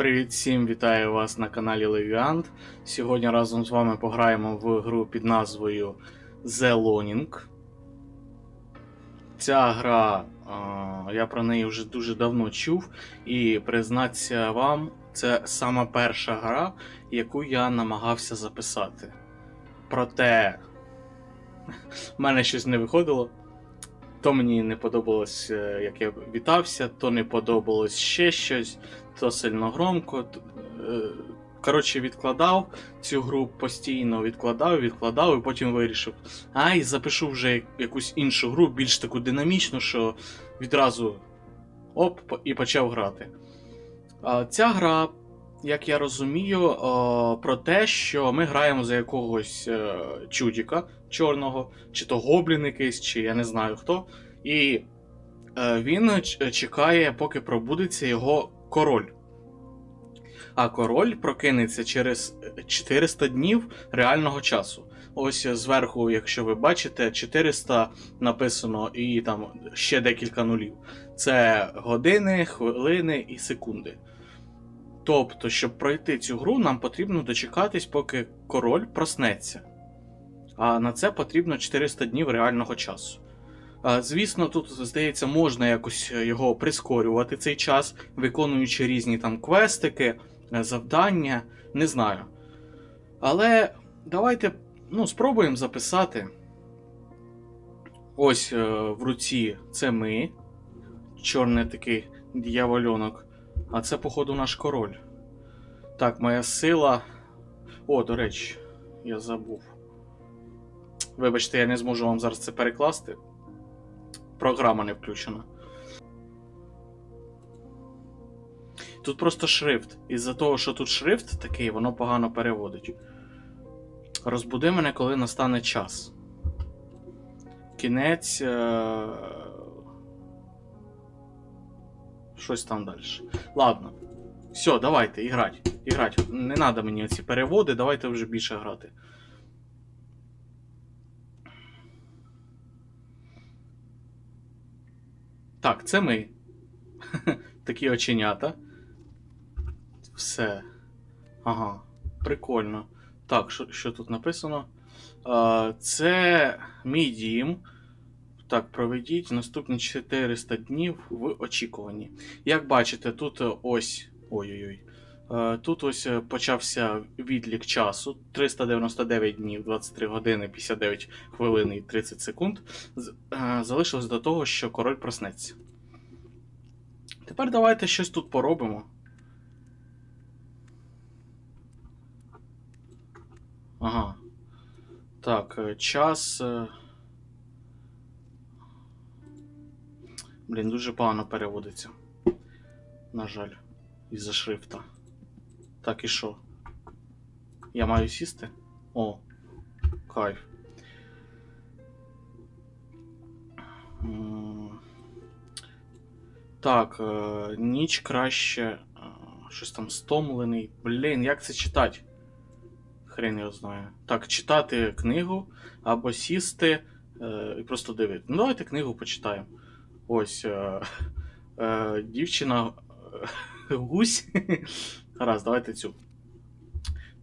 Привіт всім, вітаю вас на каналі Leviant. Сьогодні разом з вами пограємо в гру під назвою The Loning. Ця гра, я про неї вже дуже давно чув, і признатися вам, це сама перша гра, яку я намагався записати. Проте в мене щось не виходило. То мені не подобалось, е, як я вітався, то не подобалось ще щось, то сильно громко. е, Коротше, відкладав цю гру постійно, відкладав, відкладав, і потім вирішив. Ай, запишу вже якусь іншу гру, більш таку динамічну, що відразу оп, і почав грати. Ця гра, як я розумію, про те, що ми граємо за якогось е, чудіка чорного, чи то гоблін якийсь, чи я не знаю хто. І е, він чекає, поки пробудеться його король. А король прокинеться через 400 днів реального часу. Ось зверху, якщо ви бачите, 400 написано і там ще декілька нулів. Це години, хвилини і секунди. Тобто, щоб пройти цю гру, нам потрібно дочекатись, поки король проснеться. А на це потрібно 400 днів реального часу. Звісно, тут, здається, можна якось його прискорювати цей час, виконуючи різні там квестики, е, завдання, не знаю. Але давайте ну, спробуємо записати. Ось е, в руці це ми. Чорний такий дьявольонок. А це, походу, наш король. Так, моя сила. О, до речі, я забув. Вибачте, я не зможу вам зараз це перекласти. Програма не включена. Тут просто шрифт. Із-за того, що тут шрифт такий, воно погано переводить. Розбуди мене, коли настане час. Кінець. Е... Щось там далі. Ладно. Все, давайте, іграть. Іграть. Не треба мені ці переводи, давайте вже більше грати. Так, це ми. Такі оченята. Все. Ага, прикольно. Так, що, що тут написано? А, це мій дім. Так, проведіть наступні 400 днів в очікуванні. Як бачите, тут ось. Ой-ой-ой. Е, Тут ось е, почався відлік часу 399 днів, 23 години, 59 хвилин і 30 секунд. Е, Залишилось до того, що король проснеться. Тепер давайте щось тут поробимо. Ага. Так, час. Блін, дуже погано переводиться. На жаль, із-за шрифта. Так, і що? Я маю сісти? О, кайф. Так, е, ніч краще. е, Щось там стомлений. Блін, як це читати? Хрен його знає. Так, читати книгу або сісти е, і просто дивитися. Ну, давайте книгу почитаємо. Ось. Дівчина гусь. Гаразд, давайте цю.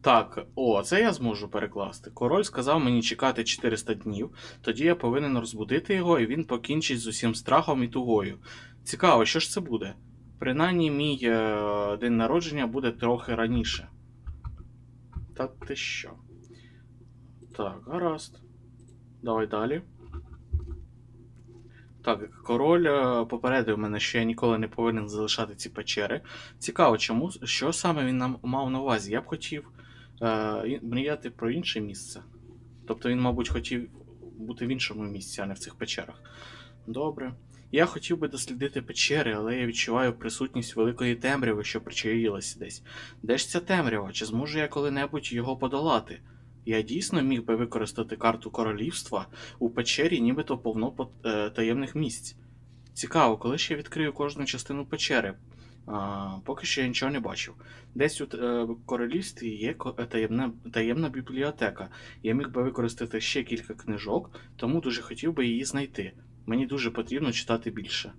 Так, о, це я зможу перекласти. Король сказав мені чекати 400 днів, тоді я повинен розбудити його, і він покінчить з усім страхом і тугою. Цікаво, що ж це буде? Принаймні, мій е, день народження буде трохи раніше. Та ти що? Так, гаразд. Давай далі. Так, король е, попередив мене, що я ніколи не повинен залишати ці печери. Цікаво, чому, що саме він нам мав на увазі? Я б хотів е, мріяти про інше місце. Тобто він, мабуть, хотів бути в іншому місці, а не в цих печерах. Добре. Я хотів би дослідити печери, але я відчуваю присутність великої темряви, що причаїлася десь. Де ж ця темрява? Чи зможу я коли-небудь його подолати? Я дійсно міг би використати карту королівства у печері, нібито повно е, таємних місць. Цікаво, коли я відкрию кожну частину печери. А, поки що я нічого не бачив. Десь у е, королівстві є е, таємна, таємна бібліотека. Я міг би використати ще кілька книжок, тому дуже хотів би її знайти. Мені дуже потрібно читати більше.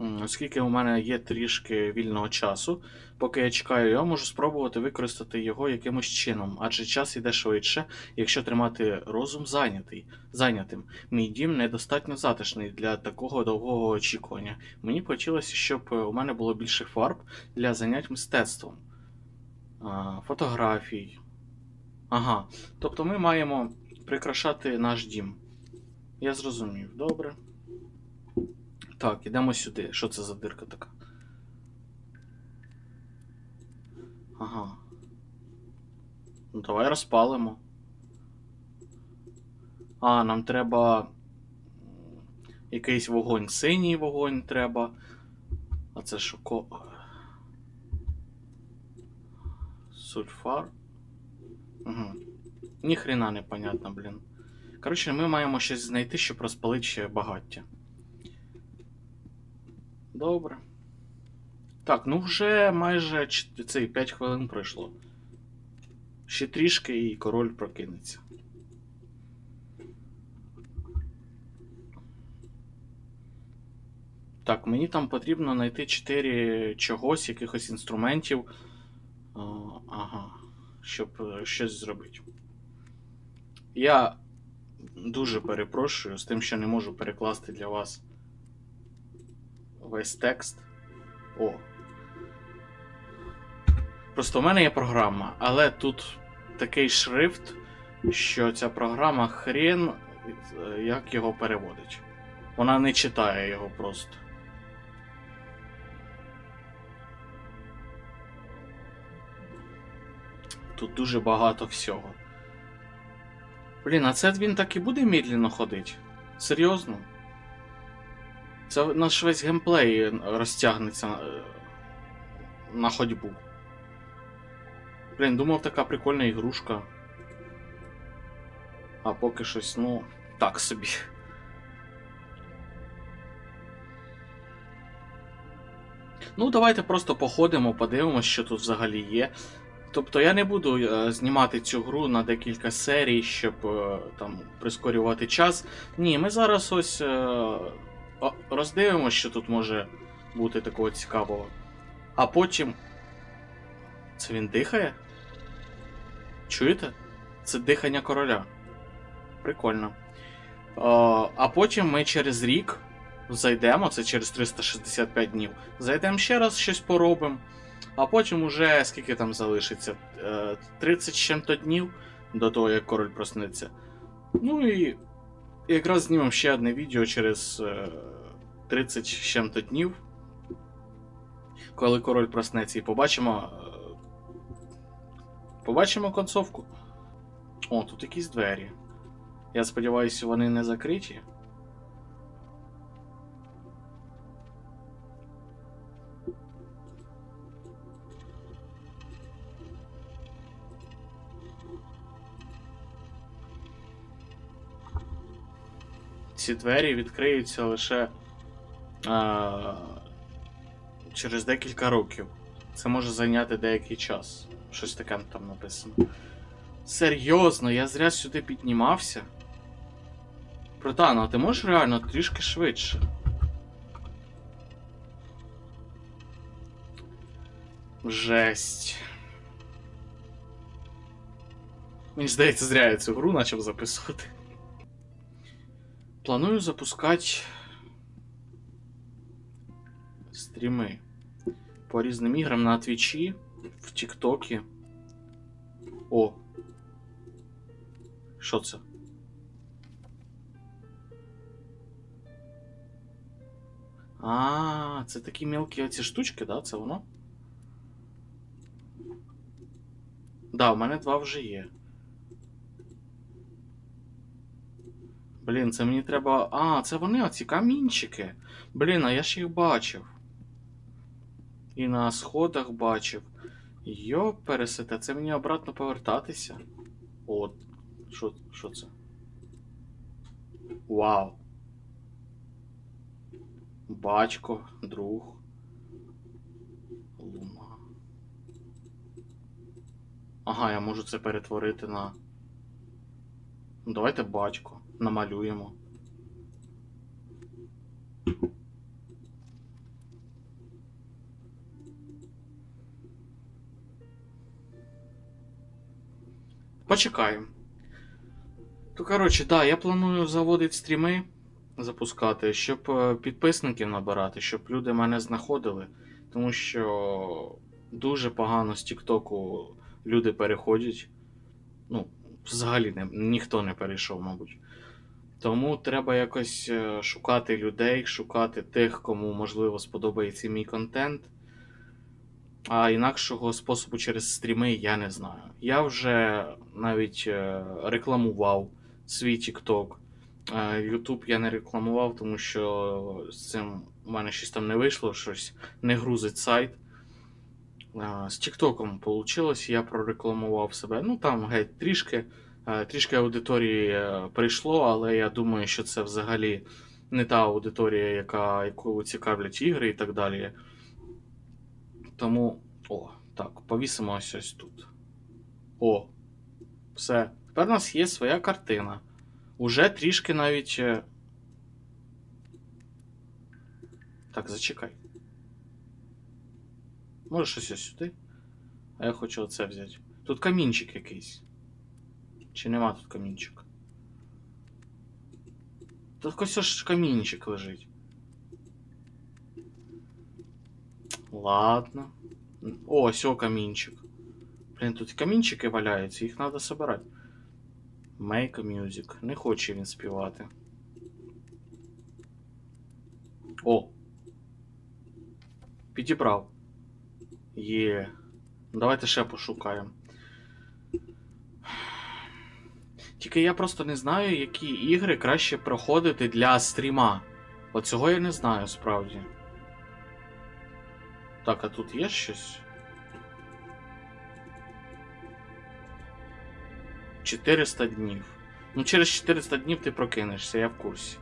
Оскільки у мене є трішки вільного часу, поки я чекаю, я можу спробувати використати його якимось чином, адже час іде швидше, якщо тримати розум зайнятий, зайнятим. Мій дім недостатньо затишний для такого довгого очікування. Мені б хотілося, щоб е, у мене було більше фарб для занять мистецтвом, фотографій. Ага. Тобто ми маємо прикрашати наш дім. Я зрозумів, добре. Так, ідемо сюди. Що це за дирка така? Ага. Ну, давай розпалимо. А, нам треба. Якийсь вогонь, синій вогонь треба. А це що ко. Сульфар. Угу. Ніхрена не понятно, блін. Коротше, ми маємо щось знайти, щоб розпалити ще багаття. Добре. Так, ну вже майже цей 5 хвилин пройшло. Ще трішки і король прокинеться. Так, мені там потрібно знайти 4 чогось, якихось інструментів. Ага, щоб е, щось зробити. Я дуже перепрошую з тим, що не можу перекласти для вас весь текст. О. Просто в мене є програма, але тут такий шрифт, що ця програма хрен е, як його переводить. Вона не читає його просто. Тут дуже багато всього. Блін, а це він так і буде медленно ходити? Серйозно? Це наш весь геймплей розтягнеться е, на ходьбу. Блін, думав, така прикольна ігрушка. А поки щось, ну, так собі. Ну, давайте просто походимо, подивимося, що тут взагалі є. Тобто я не буду е, знімати цю гру на декілька серій, щоб е, там прискорювати час. Ні, ми зараз ось е, роздивимося, що тут може бути такого цікавого. А потім. Це він дихає? Чуєте? Це дихання короля. Прикольно. Е, а потім ми через рік зайдемо, це через 365 днів. Зайдемо ще раз, щось поробимо. А потім уже скільки там залишиться? Е, 30 з чим-то днів до того, як король проснеться. Ну і якраз знімемо ще одне відео через е, 30 з чим-то днів. Коли король проснеться і побачимо. е, Побачимо концовку. О, тут якісь двері. Я сподіваюся, вони не закриті. Ці двері відкриються лише а, через декілька років. Це може зайняти деякий час. Щось таке там написано. Серйозно, я зря сюди піднімався. Протано, а ти можеш реально трішки швидше? Жесть. Мені здається, зря я цю гру почав записувати. Планую запускати стріми по різним іграм на Твічі, в Тіктокі. О. Що це? А, це такі мелкі оці штучки, да? Це воно? Да, у мене два вже є. Блін, це мені треба. А, це вони оці камінчики. Блін, а я ж їх бачив. І на сходах бачив. Йо, пересете, це мені обратно повертатися. От. Що, це? Вау. Батько, друг. Луна. Ага, я можу це перетворити на. Ну, Давайте батько намалюємо. Почекаємо. То, коротше, да, я планую заводити стріми, запускати, щоб е, підписників набирати, щоб люди мене знаходили. Тому що дуже погано з Тіктоку люди переходять. Ну, взагалі не, ніхто не перейшов, мабуть. Тому треба якось е, шукати людей, шукати тих, кому можливо сподобається мій контент. А інакшого способу через стріми я не знаю. Я вже навіть е, рекламував свій TikTok. Е, YouTube я не рекламував, тому що з цим у мене щось там не вийшло, щось не грузить сайт. Е, З TikTok вийшло, я прорекламував себе. Ну там геть трішки. Е, Трішки аудиторії е, прийшло, але я думаю, що це взагалі не та аудиторія, яка, яку цікавлять ігри і так далі. Тому. О, так, повісимо ось ось тут. О. Все. Тепер у нас є своя картина. Уже трішки навіть. е, Так, зачекай. Може щось ось сюди? А я хочу оце взяти. Тут камінчик якийсь. Чи нема тут камінчика? Тут ось ж камінчик лежить. Ладно. О, ось о камінчик. Блін, тут камінчики валяються, їх треба собирати. Make a music. Не хоче він співати. О! Підібрав. Є. Давайте ще пошукаємо. Тільки я просто не знаю, які ігри краще проходити для стріма. От цього я не знаю справді. Так, а тут є щось? 400 днів. Ну, через 400 днів ти прокинешся, я в курсі.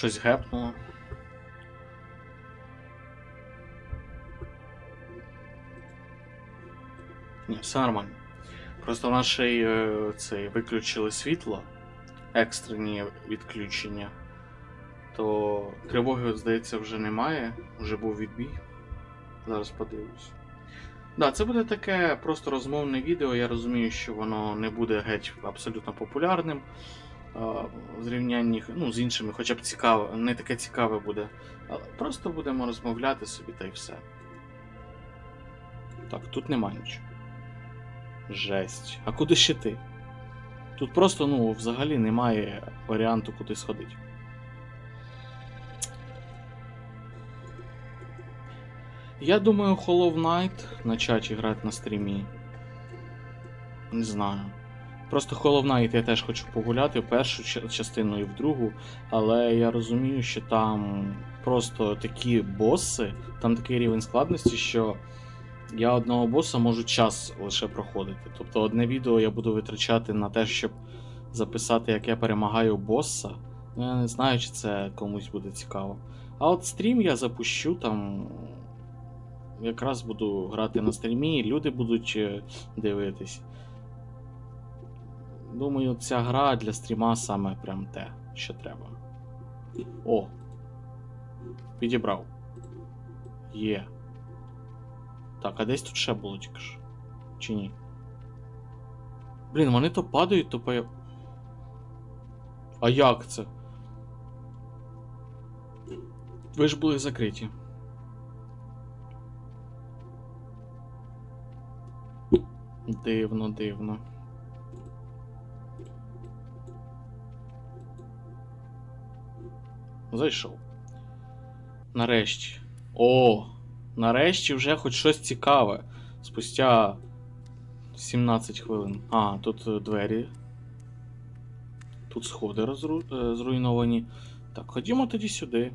Щось гепнуло. Ні, все нормально. Просто в нашій е, цей виключили світло, екстрені відключення, то тривоги, здається, вже немає, вже був відбій. Зараз подивлюсь. Да, це буде таке просто розмовне відео. Я розумію, що воно не буде геть абсолютно популярним в зрівнянні ну, з іншими, хоча б цікаве, не таке цікаве буде. Але просто будемо розмовляти собі та й все. Так, тут нема нічого. Жесть. А куди ще ти? Тут просто, ну, взагалі немає варіанту, куди сходити. Я думаю, Hollow Knight почати грати на стрімі. Не знаю. Просто Hollow я теж хочу погуляти в першу частину і в другу, але я розумію, що там просто такі боси, там такий рівень складності, що я одного боса можу час лише проходити. Тобто одне відео я буду витрачати на те, щоб записати, як я перемагаю боса. Ну, я не знаю, чи це комусь буде цікаво. А от стрім я запущу там. Якраз буду грати на стрімі, і люди будуть е, дивитись. Думаю, ця гра для стріма саме прям те, що треба. О! Підібрав. Є. Так, а десь тут ще було тільки ж. Чи ні? Блін, вони то падають, то по. А як це? Ви ж були закриті. Дивно, дивно. Зайшов. Нарешті. О! Нарешті вже хоч щось цікаве. Спустя 17 хвилин. А, тут е, двері. Тут сходи розру... е, зруйновані. Так, ходімо тоді сюди.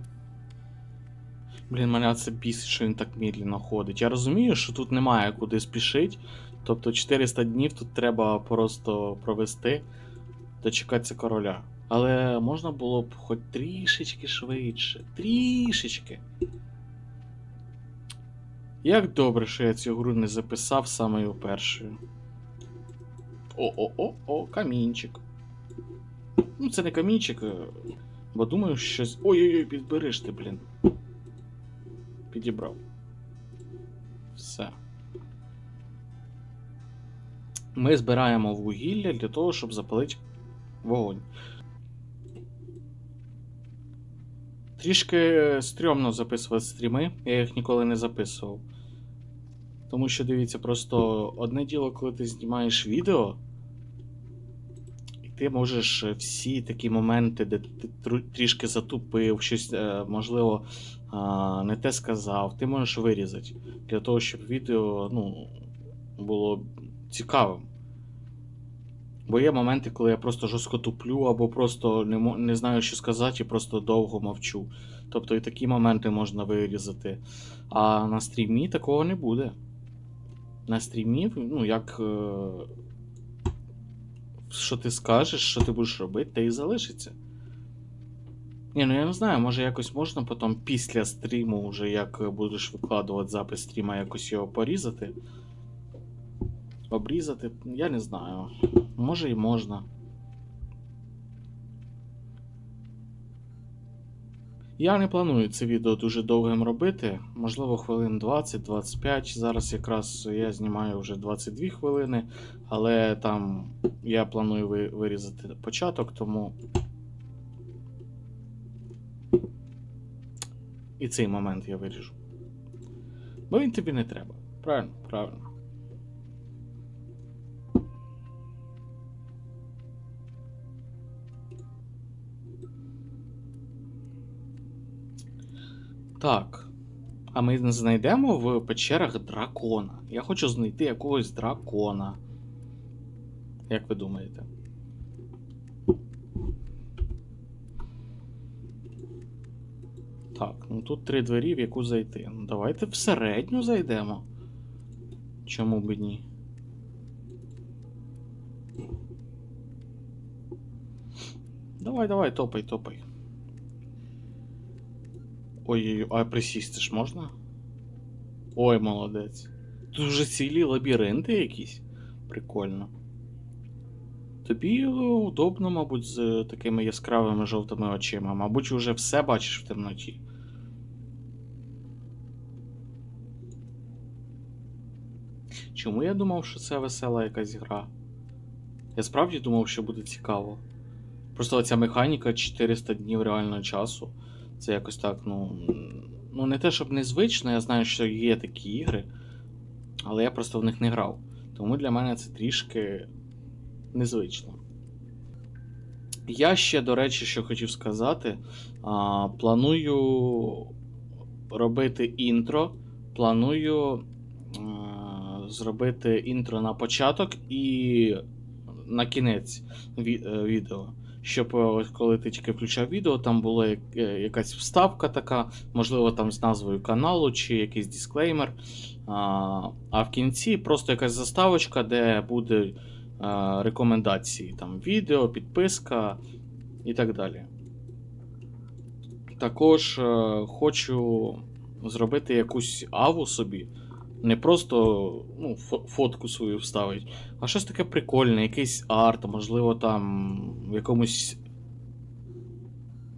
Блін, мене це бісить, що він так медленно ходить. Я розумію, що тут немає куди спішити. Тобто 400 днів тут треба просто провести, дочекатися короля. Але можна було б хоч трішечки швидше. Трішечки. Як добре, що я цю гру не записав самою першою. О-о-о-о, камінчик. Ну, це не камінчик, е, бо думаю, щось. Ой-ой-ой, підбереш ти, блін. Підібрав. Все. Ми збираємо вугілля для того, щоб запалити вогонь. Трішки стрьомно записувати стріми, я їх ніколи не записував. Тому що дивіться, просто одне діло, коли ти знімаєш відео, і ти можеш всі такі моменти, де ти трішки затупив, щось, е, можливо, не те сказав, ти можеш вирізати для того, щоб відео ну, було цікавим. Бо є моменти, коли я просто жорстко туплю, або просто не, не знаю, що сказати, і просто довго мовчу. Тобто і такі моменти можна вирізати. А на стрімі такого не буде. На стрімі, ну, як. е, Що ти скажеш, що ти будеш робити, те і залишиться. Ні, ну я не знаю, може якось можна потім після стріму, вже як будеш викладувати запис стріма, якось його порізати. Обрізати, я не знаю. Може і можна. Я не планую це відео дуже довгим робити. Можливо, хвилин 20-25. Зараз якраз я знімаю вже 22 хвилини, але там я планую вирізати початок, тому. І цей момент я виріжу. Бо він тобі не треба. Правильно, правильно. Так. А ми знайдемо в печерах дракона. Я хочу знайти якогось дракона. Як ви думаєте? Так, ну тут три двері, в яку зайти. Ну, давайте в середню зайдемо. Чому б ні? Давай, давай, топай, топай. Ой, а присісти ж можна? Ой, молодець. Тут вже цілі лабіринти якісь. Прикольно. Тобі е, удобно, мабуть, з е, такими яскравими жовтими очима. Мабуть, вже все бачиш в темноті. Чому я думав, що це весела якась гра? Я справді думав, що буде цікаво. Просто оця механіка 400 днів реального часу. Це якось так, ну. Ну, не те, щоб незвично, я знаю, що є такі ігри, але я просто в них не грав. Тому для мене це трішки незвично. Я ще, до речі, що хотів сказати, а, планую робити інтро. Планую а, зробити інтро на початок і на кінець е, відео. Щоб е, коли ти тільки включав відео, там була е, якась вставка така, можливо, там з назвою каналу чи якийсь дисклеймер. А, в кінці просто якась заставочка, де буде е, рекомендації, там відео, підписка і так далі. Також хочу зробити якусь аву собі. Не просто ну, фотку свою вставити, а щось таке прикольне, якийсь арт, можливо, там в якомусь.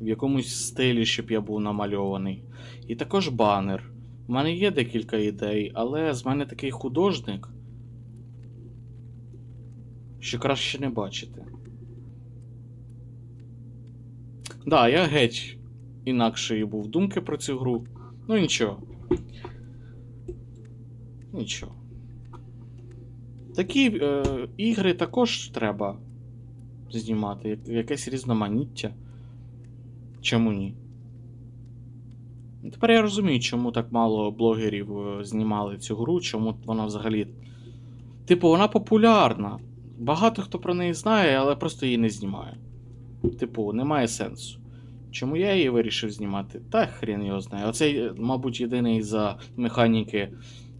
В якомусь стилі, щоб я був намальований. І також банер. У мене є декілька ідей, але з мене такий художник, що краще не бачити. Да, я геть інакшої був думки про цю гру. Ну нічого. Нічого. Такі е, ігри також треба знімати, якесь різноманіття. Чому ні? Тепер я розумію, чому так мало блогерів е, знімали цю гру, чому вона взагалі. Типу, вона популярна. Багато хто про неї знає, але просто її не знімає. Типу, немає сенсу. Чому я її вирішив знімати? Та хрен його знає. Оце, е, мабуть, єдиний за механіки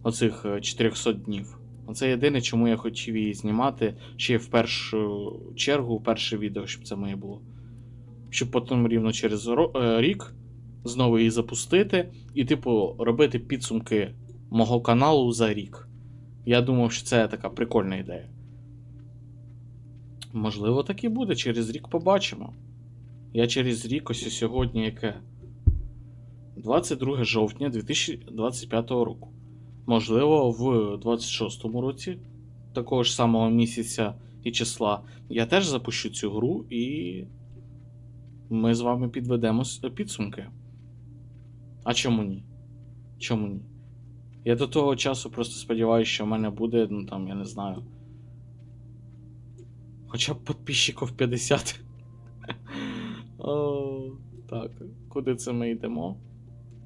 оцих е, 400 днів. Оце єдине, чому я хотів її знімати ще в першу чергу, перше відео, щоб це моє було. Щоб потім рівно через е, рік знову її запустити і, типу, робити підсумки мого каналу за рік. Я думав, що це така прикольна ідея. Можливо, так і буде. Через рік побачимо. Я через рік ось сьогодні яке? 22 жовтня 2025 року. Можливо, в 26-му році, такого ж самого місяця і числа, я теж запущу цю гру і ми з вами підведемо підсумки. А чому ні? Чому ні? Я до того часу просто сподіваюся, що в мене буде, ну там, я не знаю. Хоча б підписчиків 50. О, так, куди це ми йдемо?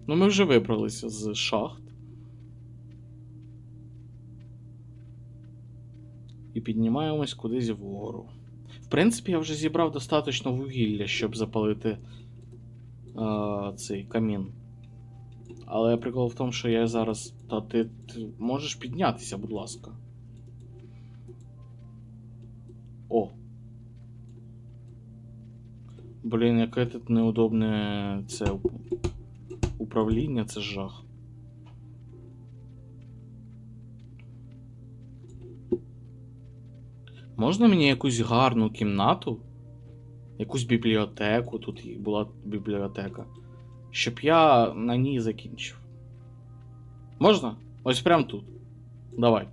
Ну, ми вже вибралися з шахт. І піднімаємось кудись вгору. В принципі, я вже зібрав достатньо вугілля, щоб запалити е, цей камін. Але прикол в тому, що я зараз. Та ти, ти можеш піднятися, будь ласка. О. Блін, яке тут неудобне це управління, це жах. Можна мені якусь гарну кімнату? Якусь бібліотеку, тут була бібліотека. Щоб я на ній закінчив. Можна? Ось прям тут. Давай.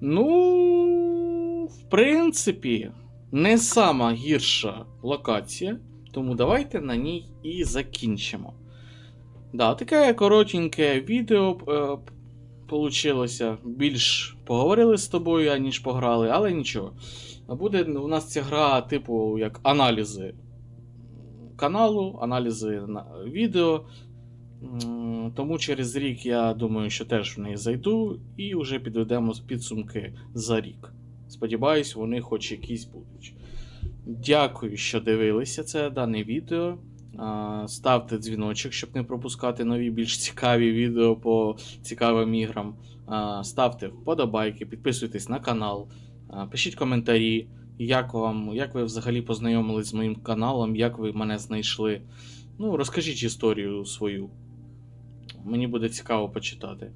Ну, в принципі, не сама гірша локація, тому давайте на ній і закінчимо. Да, таке коротеньке відео е, получилося. Більш поговорили з тобою, аніж пограли, але нічого. Буде у нас ця гра, типу, як аналізи каналу, аналізи на відео. Тому через рік я думаю, що теж в неї зайду і вже підведемо підсумки за рік. Сподіваюсь, вони хоч якісь будуть. Дякую, що дивилися це дане відео. Ставте дзвіночок, щоб не пропускати нові більш цікаві відео по цікавим іграм. Ставте вподобайки, підписуйтесь на канал, пишіть коментарі, як вам, як ви взагалі познайомились з моїм каналом, як ви мене знайшли. Ну, розкажіть історію свою. Мені буде цікаво почитати.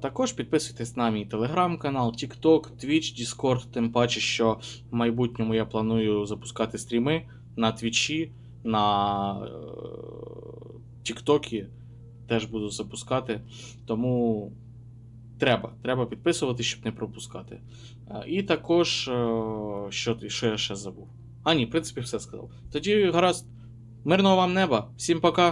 Також підписуйтесь на мій телеграм-канал, TikTok, Twitch, Discord, тим паче, що в майбутньому я планую запускати стріми на Твічі, на Тіктокі теж буду запускати. Тому треба, треба підписувати, щоб не пропускати. Е, і також, е, що, що я ще забув. А, ні, в принципі, все сказав. Тоді гаразд. Мирного вам неба. Всім пока.